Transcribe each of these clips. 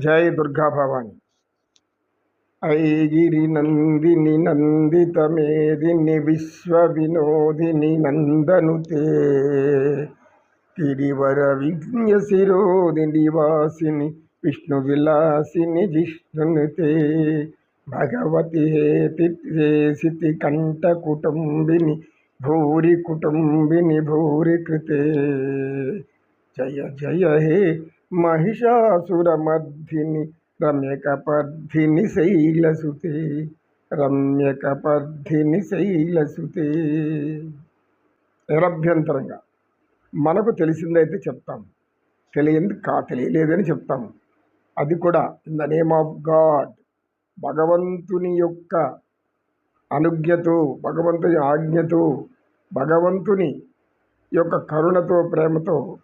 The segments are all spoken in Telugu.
जय दुर्गा भवानी। ऐ गिरिनन्दिनि नन्दितमेदिनि विश्वविनोदिनि नन्दनुते। तिरिवरविघ्नशिरोदिनि वासिनि विष्णुविलासिनि जिष्णुनुते। भगवति हेतिरेसिति कण्ठकुटुम्बिनि, भूरिकुटुम्बिनि, भूरिकृते। जय जय हे మహిషాసురమర్ధిని రమ్యకపర్ధిని శైలసుతే రమ్యకపర్ధిని శైలసుతే. నిరభ్యంతరంగా మనకు తెలిసిందైతే చెప్తాం. తెలియంది కా తెలియలేదని చెప్తాం. అది కూడా in the name of God భగవంతుని యొక్క అనుజ్ఞతో భగవంతుని ఆజ్ఞతో భగవంతుని యొక్క కరుణతో ప్రేమతో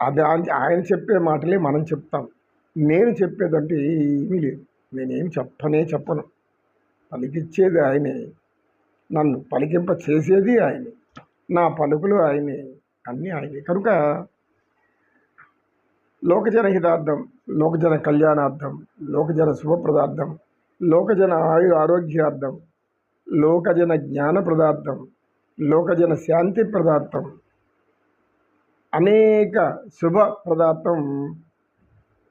అది ఆయన- చెప్పే మాటలే మనం చెప్తాం. నేను చెప్పేదంటే ఏమీ లేదు. నేనేం చెప్పనే చెప్పను. పలికిచ్చేది ఆయనే. నన్ను పలికింప చేసేది ఆయనే. నా పలుకులు ఆయనే. అన్నీ ఆయనే. కనుక లోకజన హితార్థం లోకజన కళ్యాణార్థం లోకజన శుభప్రదార్థం లోకజన ఆయు ఆరోగ్యార్థం లోకజన జ్ఞాన ప్రదార్థం లోకజన శాంతి ప్రదార్థం అనేక శుభ పదార్థం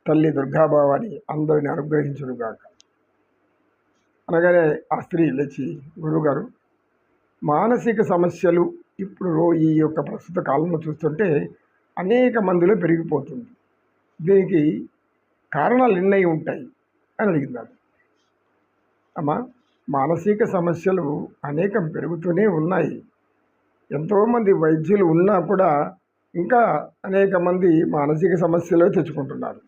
తల్లి దుర్గాభావాని అందరిని అనుగ్రహించునుగాక. అనగానే ఆ స్త్రీ లేచి గురువుగారు మానసిక సమస్యలు ఇప్పుడు ఈ యొక్క ప్రస్తుత కాలంలో చూస్తుంటే అనేక మందిలో పెరిగిపోతుంది. దీనికి కారణాలు ఎన్నై ఉంటాయి? అని అడిగిందాడు అమ్మా మానసిక సమస్యలు అనేకం పెరుగుతూనే ఉన్నాయి. ఎంతోమంది వైద్యులు ఉన్నా కూడా ఇంకా అనేక మంది మానసిక సమస్యలు తెచ్చుకుంటున్నారు.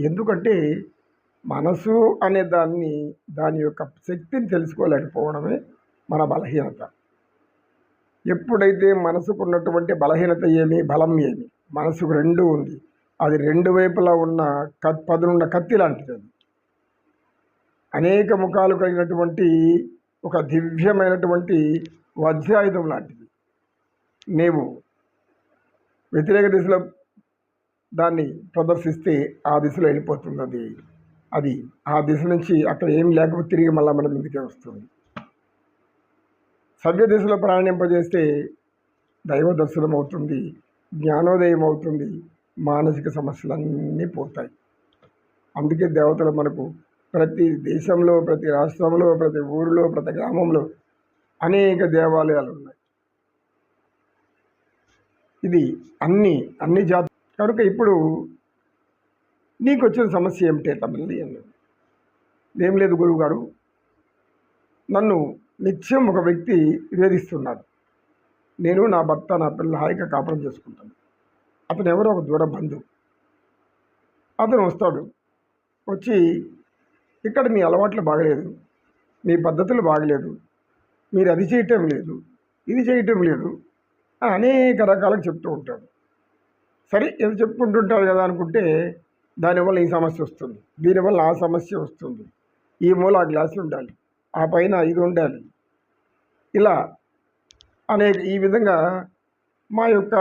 ఎందుకంటే మనసు అనే దాన్ని దాని యొక్క శక్తిని తెలుసుకోలేకపోవడమే మన బలహీనత. ఎప్పుడైతే మనసుకు ఉన్నటువంటి బలహీనత ఏమి బలం ఏమి మనసుకు రెండు ఉంది. అది రెండు వైపులా ఉన్న కత్ పదునున్న కత్తి లాంటిది అది. అనేక ముఖాలు కలిగినటువంటి ఒక దివ్యమైనటువంటి వజ్రాయుధం లాంటిది. నీవు వ్యతిరేక దిశలో దాన్ని ప్రదర్శిస్తే ఆ దిశలో వెళ్ళిపోతుంది అది అది ఆ దిశ నుంచి అక్కడ ఏం లేకపోతే తిరిగి మళ్ళీ మన ముందుకే వస్తుంది. సవ్య దిశలో ప్రయాణింపజేస్తే దైవ దర్శనం అవుతుంది జ్ఞానోదయం అవుతుంది మానసిక సమస్యలన్నీ పోతాయి. అందుకే దేవతలు మనకు ప్రతి దేశంలో ప్రతి రాష్ట్రంలో ప్రతి ఊరిలో ప్రతి గ్రామంలో అనేక దేవాలయాలు ఉన్నాయి. ఇది అన్ని అన్ని జాతి కనుక ఇప్పుడు నీకు వచ్చిన సమస్య ఏమిటి తల్లి అన్నాడు. ఏం లేదు గురువుగారు. నన్ను నిత్యం ఒక వ్యక్తి వేధిస్తున్నాడు. నేను నా భర్త నా పిల్ల హాయిగా కాపురం చేసుకుంటాను. అతను ఎవరో ఒక దూర బంధువు. అతను వస్తాడు. వచ్చి ఇక్కడ మీ అలవాట్లు బాగలేదు. మీ పద్ధతులు బాగలేదు. మీరు అది చేయటం లేదు ఇది చేయటం లేదు. అనేక రకాలుగా చెప్తూ ఉంటాడు. సరే ఇది చెప్పుకుంటుంటాడు కదా అనుకుంటే దానివల్ల ఈ సమస్య వస్తుంది. దీనివల్ల ఆ సమస్య వస్తుంది. ఈ మూల ఆ గ్లాస్ ఉండాలి. ఆ పైన ఇది ఉండాలి. ఇలా అనేక ఈ విధంగా మా యొక్క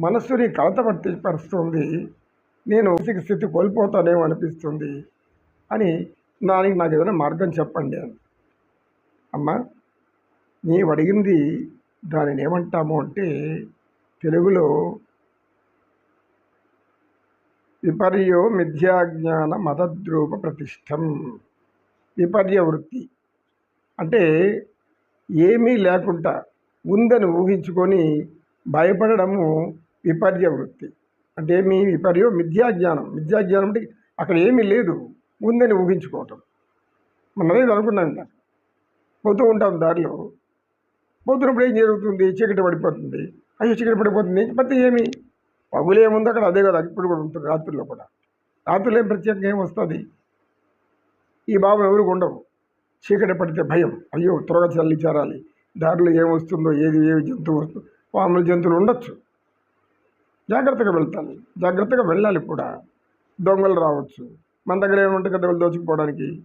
మనస్సుని కలతపట్టి పరుస్తుంది నేను మానసిక స్థితి కోల్పోతానేమో అనిపిస్తుంది అని దానికి నాకు ఏదైనా మార్గం చెప్పండి అని. అమ్మా నీవు అడిగింది దానిని ఏమంటాము అంటే తెలుగులో విపర్యో మిథ్యాజ్ఞాన మతద్రూప ప్రతిష్టం విపర్య వృత్తి అంటే ఏమీ లేకుండా ఉందని ఊహించుకొని భయపడడము విపర్య వృత్తి అంటే మీ విపర్యో మిథ్యాజ్ఞానం. మిథ్యాజ్ఞానం అంటే అక్కడ ఏమీ లేదు ఉందని ఊహించుకోవటం. మనం అనుకున్నాం పోతూ ఉంటాం దారిలో. పోతున్నప్పుడు ఏం జరుగుతుంది? చీకటి పడిపోతుంది. అయ్యో చీకటి పడిపోతుంది. ప్రతి ఏమి? పగులేముంది అక్కడ అదే కదా ఇప్పుడు కూడా ఉంటుంది రాత్రుల్లో కూడా. రాత్రులు ఏం ప్రత్యేకంగా ఏం వస్తుంది? ఈ భావం ఎవరికి ఉండవు. చీకటి పడితే భయం. అయ్యో త్వరగా చల్లి చేరాలి. దారిలో ఏమొస్తుందో ఏది ఏ జంతువు వస్తుందో పాముల జంతువులు ఉండొచ్చు. జాగ్రత్తగా వెళ్తాను జాగ్రత్తగా వెళ్ళాలి కూడా. దొంగలు రావచ్చు. మన దగ్గర ఏమంటే కదా వాళ్ళు దోచుకుపోవడానికి.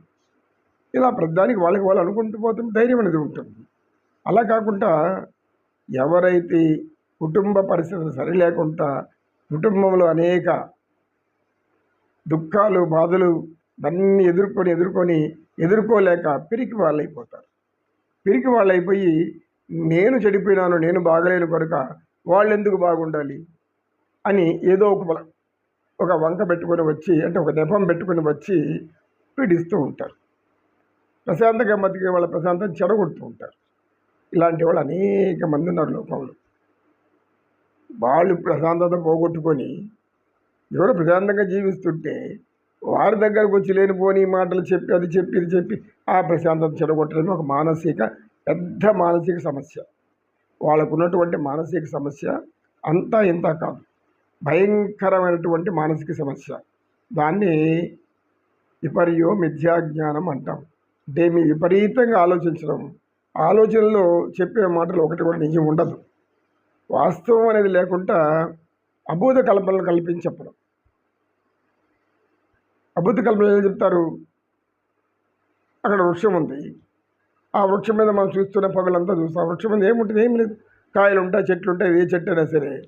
ఇలా ప్రతిదానికి వాళ్ళకి వాళ్ళు అనుకుంటూ పోతుంటే ధైర్యం అనేది ఉంటుంది. అలా కాకుండా ఎవరైతే కుటుంబ పరిస్థితులు సరి లేకుండా కుటుంబంలో అనేక దుఃఖాలు బాధలు అన్నీ ఎదుర్కొని ఎదుర్కొని ఎదుర్కోలేక పిరికి వాళ్ళైపోతారు. పిరికి వాళ్ళైపోయి నేను చెడిపోయినాను నేను బాగలేను కనుక వాళ్ళు ఎందుకు బాగుండాలి అని ఏదో ఒక ఒక వంక పెట్టుకొని వచ్చి అంటే ఒక నెపం పెట్టుకొని వచ్చి పీడిస్తూ ఉంటారు. ప్రశాంతంగా బతికే వాళ్ళ ప్రశాంతం చెడగొడుతూ ఉంటారు. ఇలాంటి వాళ్ళు అనేక మంది ఉన్నారు లోకంలో. వాళ్ళు ప్రశాంతత పోగొట్టుకొని ఎవరు ప్రశాంతంగా జీవిస్తుంటే వారి దగ్గరకు వచ్చి లేనిపోని మాటలు చెప్పి అది చెప్పి ఇది చెప్పి ఆ ప్రశాంతత చెడగొట్టడం ఒక మానసిక పెద్ద మానసిక సమస్య. వాళ్ళకు ఉన్నటువంటి మానసిక సమస్య అంతా ఇంత కాదు. భయంకరమైనటువంటి మానసిక సమస్య. దాన్ని విపర్యో మిథ్యాజ్ఞానం అంటాం. అంటే మీ విపరీతంగా ఆలోచించడం ఆలోచనలో చెప్పే మాటలు ఒకటి కూడా నిజం ఉండదు. వాస్తవం అనేది లేకుండా అభూత కల్పనలు కల్పించి చెప్పడం. కల్పనలు ఏం చెప్తారు? అక్కడ వృక్షం ఉంది. ఆ వృక్షం మీద మనం చూస్తున్న పగలంతా చూస్తాం. ఆ వృక్షం మీద ఏముంటుంది? ఏమి లేదు. కాయలు ఉంటాయి చెట్లు ఉంటాయి ఏ చెట్టు అయినా సరే.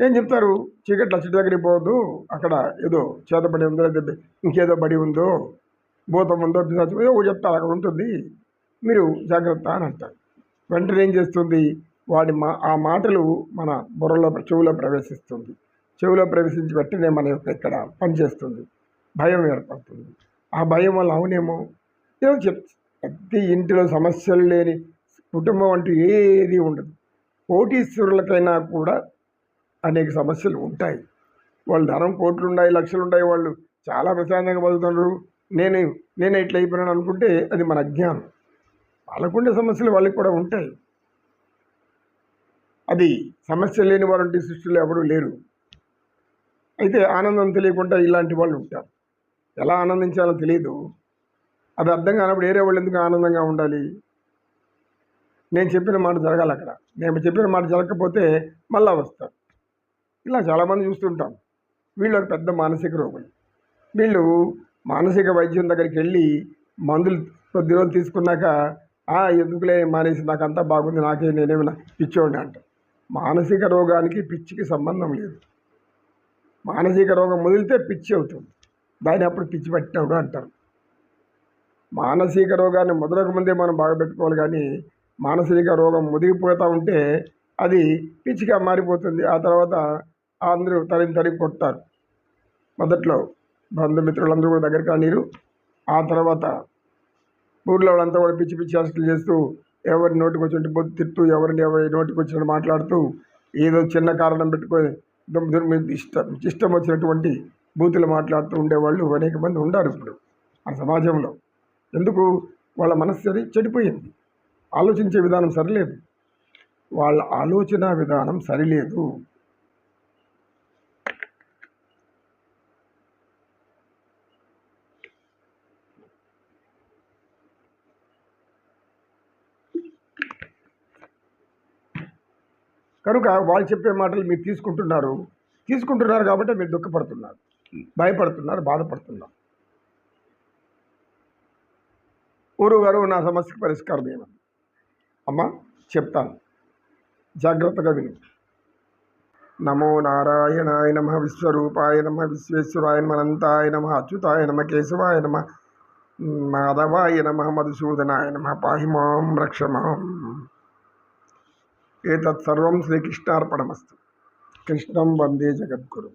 ఏం చెప్తారు? చీకట్ల చెట్టు దగ్గరికి పోవద్దు. అక్కడ ఏదో చేతబడి ఉందో లేదా ఇంకేదో బడి ఉందో భూతం ఉందో పిశాచం ఏవో చెప్తారు అక్కడ ఉంటుంది. మీరు జాగ్రత్త అని అంటారు. వెంటనే ఏం చేస్తుంది? వాడి మా ఆ మాటలు మన బుర్రలో చెవులో ప్రవేశిస్తుంది. చెవులో ప్రవేశించి వెంటనే మన యొక్క ఇక్కడ పనిచేస్తుంది. భయం ఏర్పడుతుంది. ఆ భయం వల్ల అవునేమో? ఏదో చెప్ ప్రతి ఇంటిలో సమస్యలు లేని కుటుంబం అంటూ ఏది ఉండదు. కోటీశ్వరులకైనా కూడా అనేక సమస్యలు ఉంటాయి. వాళ్ళు ధనం కోట్లు ఉన్నాయి లక్షలు ఉన్నాయి వాళ్ళు చాలా ప్రశాంతంగా బతుకుతున్నారు. నేను నేను ఇట్లా అయిపోయినాను అనుకుంటే అది మన అజ్ఞానం. వాళ్ళకుండే సమస్యలు వాళ్ళకి కూడా ఉంటాయి. అది సమస్య లేని వారంటి సృష్టిలో ఎవరూ లేరు. అయితే ఆనందం తెలియకుండా ఇలాంటి వాళ్ళు ఉంటారు. ఎలా ఆనందించాలో తెలియదు అది అర్థం కానప్పుడు వేరే వాళ్ళు ఎందుకు ఆనందంగా ఉండాలి? నేను చెప్పిన మాట జరగాలి అక్కడ. నేను చెప్పిన మాట జరగకపోతే మళ్ళా వస్తారు. ఇలా చాలామంది చూస్తుంటాం. వీళ్ళు ఒక పెద్ద మానసిక రోగులు. వీళ్ళు మానసిక వైద్యం దగ్గరికి వెళ్ళి మందులు కొద్ది రోజులు తీసుకున్నాక "ఆ, ఎందుకులే మానేసి నాకు అంతా బాగుంది నాకే నేనేమైనా పిచ్చోండి అంట. మానసిక రోగానికి పిచ్చికి సంబంధం లేదు. మానసిక రోగం మొదలితే పిచ్చి అవుతుంది. దాన్ని అప్పుడు పిచ్చి పట్టినప్పుడు అంటారు. మానసిక రోగాన్ని మొదలక ముందే మనం బాగా పెట్టుకోవాలి కానీ మానసిక రోగం ముదిగిపోతూ ఉంటే అది పిచ్చిగా మారిపోతుంది. ఆ తర్వాత అందరూ తరిమి తరిగి కొడతారు. మొదట్లో బంధుమిత్రులందరూ కూడా దగ్గరికి రానీరు. ఆ తర్వాత ఊర్లో వాళ్ళంతా కూడా పిచ్చి పిచ్చి చేష్టలు చేస్తూ ఎవరిని నోటికి వచ్చినట్టు పొద్దు తిట్టు ఎవరిని ఎవరి నోటికి వచ్చినట్టు మాట్లాడుతూ ఏదో చిన్న కారణం పెట్టుకొని దుమ్ ఇష్టం ఇష్టం వచ్చినటువంటి బూతులు మాట్లాడుతూ ఉండేవాళ్ళు అనేక మంది ఉండారు ఇప్పుడు ఆ సమాజంలో. ఎందుకు? వాళ్ళ మనస్సు అది చెడిపోయింది. ఆలోచించే విధానం సరిలేదు. వాళ్ళ ఆలోచన విధానం సరిలేదు. కనుక వాళ్ళు చెప్పే మాటలు మీరు తీసుకుంటున్నారు. తీసుకుంటున్నారు కాబట్టి మీరు దుఃఖపడుతున్నారు. భయపడుతున్నారు బాధపడుతున్నారు. ఊరు గారు నా సమస్యకు పరిష్కారం ఏమని అమ్మ చెప్తాను. జాగ్రత్తగా విను. నమో నారాయణాయ నమ విశ్వరూపాయ నమ విశ్వేశ్వరాయ నమ నమ అచ్యుతాయ నమ కేశవాయ నమ మాధవాయ నమ మధుసూదనాయ నమ పాహి మాం ఏతత్సర్వం శ్రీకృష్ణార్పణమస్తు కృష్ణం వందే జగద్గురు